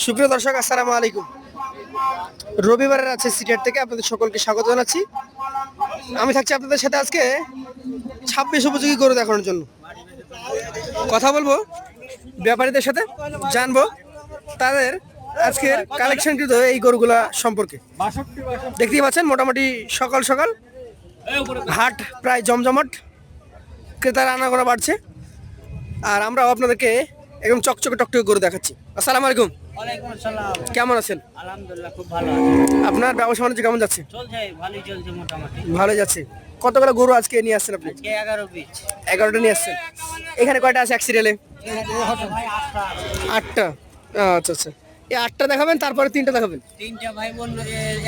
সুপ্রিয় দর্শক, আসসালামু আলাইকুম। রবিবারের আছে সিটের থেকে আপনাদের সকলকে স্বাগত জানাচ্ছি। আমি থাকছি আপনাদের সাথে আজকে ছাব্বিশ উপযোগী গরু দেখানোর জন্য। কথা বলব ব্যাপারীদের সাথে, জানব তাদের আজকের কালেকশনকৃত এই গরুগুলা সম্পর্কে। দেখতেই পাচ্ছেন, মোটামুটি সকাল সকাল হাট প্রায় জমজমাট, ক্রেতার আনাগোনা বাড়ছে। আর আমরাও আপনাদেরকে একদম চকচকে টকটকে গরু দেখাচ্ছি। আসসালামু আলাইকুম। কেমন আছেন? আলহামদুলিল্লাহ খুব ভালো আপনার ব্যবসা বাণিজ্য কেমন যাচ্ছে? চলছে ভালোই চলছে মোটামুটি। ভালো যাচ্ছে। কতগুলো গরু আজকে নিয়ে আসছেন আপনি? আজকে এগারোটা নিয়ে আসছেন। এখানে কয়টা আছে এক সিরিয়ালে আটটা আচ্ছা আচ্ছা। এই আটটা দেখাবেন তারপরে তিনটা দেখাবেন? তিনটা ভাই বোন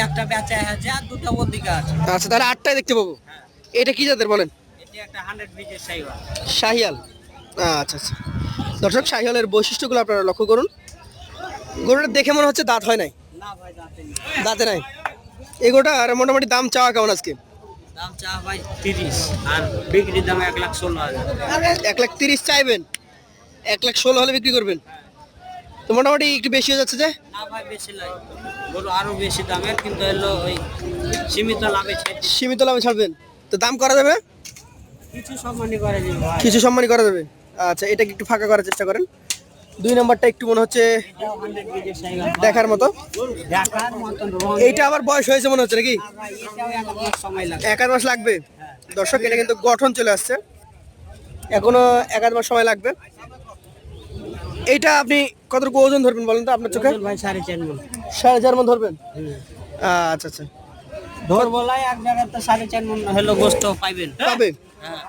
একটা বেচা আছে আর দুটো ওদিকে আছে। আচ্ছা তাহলে আটটাই দেখতে পাবো। এটা কি জাতের বলেন? এটি একটা শাহিয়াল। আচ্ছা আচ্ছা। দর্শক শাহিয়ালের বৈশিষ্ট্যগুলো আপনারা লক্ষ্য করুন। গরুটা দেখে মনে হচ্ছে দাঁত হয় নাই? দাঁতে নেই। এগোটা আর মোটামুটি দাম চাওয়া কেমন আজকে? দাম চা ভাই তিরিশ আর বিক্রির দাম এক লাখ ষোলো এক লাখ তিরিশ চাইবেন? এক লাখ ষোলো হলে বিক্রি করবেন? তো মোটামুটি একটু বেশি হয়ে যাচ্ছে যে? না ভাই বেশি লাই গরু আরও বেশি দামের কিন্তু এলো ওই সীমিত লাভে সীমিত লাভে ছাড়বেন? তো দাম করা যাবে? কিছু সম্মানই করে ভাই। কিছু সম্মানই করা যাবে? আচ্ছা এটাকে একটু ফাঁকা করার চেষ্টা করেন। দুই নম্বরটা একটু মনে হচ্ছে দেখার মতো। এইটা আবার বয়স হয়েছে মনে হচ্ছে নাকি? এক আধ মাস লাগবে। দর্শক এটা কিন্তু গঠন চলে আসছে। এখনও এক আধ মাস সময় লাগবে। এইটা আপনি কতটুকু ওজন ধরবেন বলেন তো আপনার চোখে? সাড়ে চার মন। সাড়ে চার মন ধরবেন? আচ্ছা আচ্ছা। ধর বলাই এক জায়গায় তো সাড়ে চার মন হলো গোস্ত পাইবেন। পাবে? হ্যাঁ।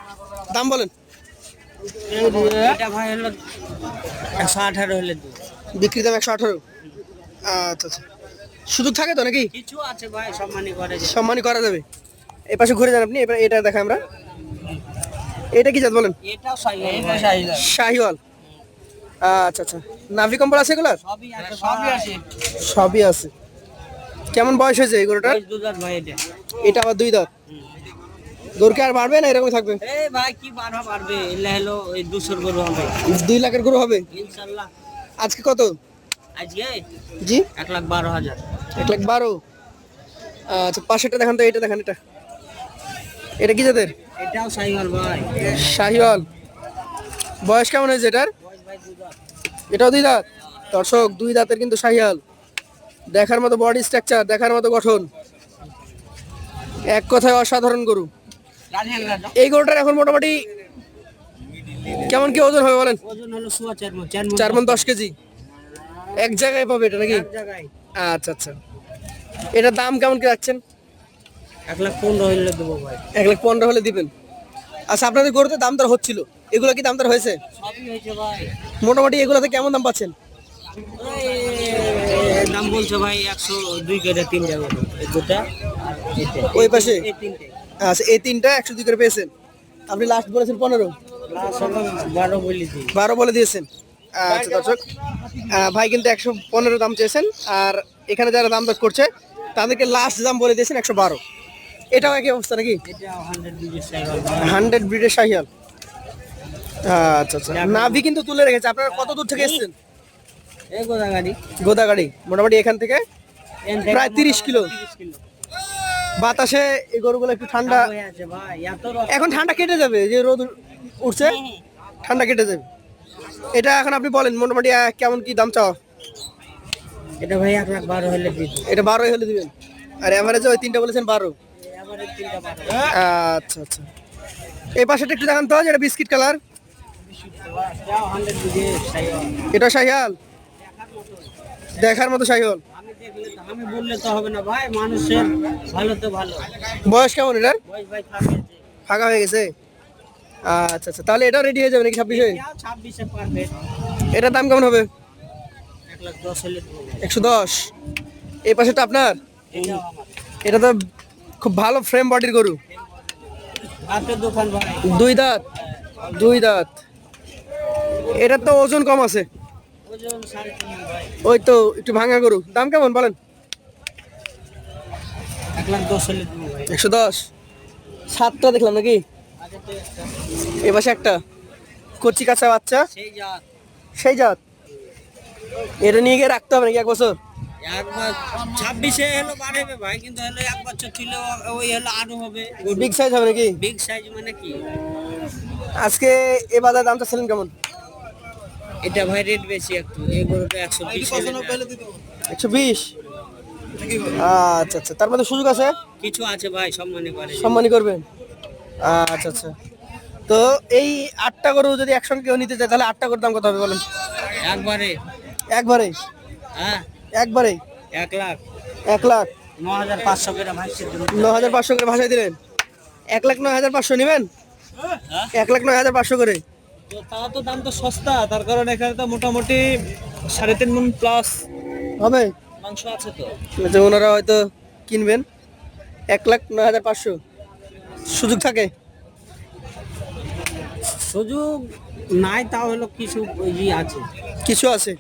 দাম বলেন। এটা ভাই হলো একশো আঠারো হলে বিক্রি দাম একশো আঠারো? আচ্ছা আচ্ছা। সুযোগ থাকে তো নাকি? কিছু আছে ভাই সম্মানই করে যে। সম্মানই করা যাবে। এই পাশে ঘুরে যান আপনি এবার এটা দেখাই আমরা। এটা কি জাত বলেন? এটা শাহিওয়াল আচ্ছা আচ্ছা। নাভি কম্বল আছে এগুলার? সবই আছে সবই আছে। সবই আছে। কেমন বয়স হয়েছে এই গরুটার বয়স দুধার ভাই এটা। এটা আবার দুই দাঁত। গরুকে আর বাড়বে না? এরকম থাকবে? এই ভাই কি বাড়া পারবে এলে হলো এই দুশোর গরু হবে। দুই লাখের গরু হবে? আজকে কত? আজকে? জি। এক লাখ বারো হাজার। এক লাখ বারো। আচ্ছা পাশেরটা দেখান তো এটা দেখান এটা। এটা কি জাতের? এটাও সাইওয়াল ভাই। শাহিওয়াল বয়স কেমন হয়েছে এটার? এটাও দুই দাঁত? দর্শক দুই দাঁতের কিন্তু শাহিয়াল দেখার মতো বডি স্ট্রাকচার দেখার মতো গঠন। এক কথায় অসাধারণ গরু। এই গরুটার এখন মোটামুটি কেমন কি ওজন হবে বলেন? হলো চার মন দশ কেজি। এক জায়গায় পাবে এটা নাকি? আচ্ছা আচ্ছা। এটার দাম কেমন কি রাখছেন? এক লাখ পনেরো হইলে দেবো ভাই। এক লাখ পনেরো হলে দিবেন। আচ্ছা আপনাদের গরুতে দাম দর হচ্ছিল। এগুলো কি দাম দর হয়েছে? মোটামুটি এগুলোতে কেমন দাম পাচ্ছেন? দাম বলছে ভাই একশো দুই কেটে তিন যাবে দুটা ওই পাশে? তিনটে। আচ্ছা এই তিনটা একশো দুই করে পেয়েছেন। আপনি লাস্ট বলেছেন পনেরো। বারো বলি বারো বলে দিয়েছেন। আচ্ছা দর্শক ভাই কিন্তু একশো পনেরো দাম চেয়েছেন আর এখানে যারা দাম দর করছে তাদেরকে লাস্ট দাম বলে দিয়েছেন একশো বারো। এটাও একই অবস্থা নাকি? হান্ড্রেড ব্রিডের শাহিয়াল। আচ্ছা আচ্ছা। নাভি কিন্তু তুলে রেখেছে। আপনারা কত দূর থেকে এসেছেন? এই গোদা গোদাগাড়ি মোটামুটি এখান থেকে প্রায় 30 কিলো। তিরিশ কিলো। বাতাসে এই গরুগুলো একটু ঠান্ডা হয়ে এখন ঠান্ডা কেটে যাবে যে রোদ উঠছে ঠান্ডা কেটে যাবে। এটা এখন আপনি বলেন মোটামুটি কেমন কি দাম চাওয়া? এটা ভাই এক লাখ বারো হলে এটা বারোই হলে দিবেন? আর এভারেজে ওই তিনটা বলেছেন বারো। আচ্ছা আচ্ছা। এই পাশেটা একটু দেখান তো যেটা বিস্কিট কালার। এটা শাহিয়াল দেখার মতো শাহিয়াল আমি দেখলে তো আমি বললে তো হবে না ভাই মানুষের ভালো তো ভালো। বয়স কেমন এটার বয়স ভাই ফাঁকা হয়ে গেছে? আচ্ছা আচ্ছা তাহলে এটাও রেডি হয়ে যাবে নাকি ছাব্বিশে? ছাব্বিশে পারবে। এটার দাম কেমন হবে। একশো দশ। এই পাশেটা আপনার? এটা তো খুব ভালো ফ্রেম বডির গরু। দুই দাঁত। দুই দাঁত। এটার তো ওজন কম আছে। ওই তো একটু ভাঙা গরু। দাম কেমন বলেন? একশো দশ। সাতটা দেখলাম নাকি? এ পাশে একটা। কচি কাঁচা বাচ্চা। সেই জাত। এটা নিয়ে গিয়ে রাখতে হবে নাকি এক বছর? ছাব্বিশে হলো বাড়বে ভাই কিন্তু হলো এক বছর ছিল ওই হলো আরও হবে। বিগ সাইজ হবে নাকি? বিগ সাইজ মানে কি? আজকে এ বাজার দামটা ছিলেন কেমন? এটা ভাই রেট বেশি একটু। এই গরুটা একশো বিশ একশো বিশ? আচ্ছা আচ্ছা। তার মধ্যে সুযোগ আছে? কিছু আছে ভাই সম্মানে পারে সম্মানী করবেন? আচ্ছা আচ্ছা। তো এই আটটা গরু যদি একসঙ্গে কেউ নিতে চায় তাহলে আটটা গরুর দাম কত হবে বলেন? একবারে। একবারে? হ্যাঁ। একবারে? এক লাখ। এক লাখ? ন হাজার পাঁচশো করে ন হাজার পাঁচশো করে ভাষায় দিলেন? এক লাখ নয় হাজার পাঁচশো নেবেন? হ্যাঁ। এক লাখ নয় হাজার পাঁচশো করে? তো তা তো দাম তো সস্তা তার কারণ এখানে তো মোটামুটি সাড়ে তিন মন প্লাস হবে? মাংস আছে তো। যে ওনারা হয়তো কিনবেন। এক লাখ নয় হাজার পাঁচশো। সুযোগ থাকে? সুযোগ নাই তাও হলো কিছু ই আছে। কিছু আছে?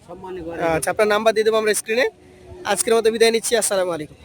আচ্ছা আপনার নাম্বার দিয়ে দেবো আমরা স্ক্রিনে আজকের মতো বিদায় নিচ্ছি আসসালামু আলাইকুম।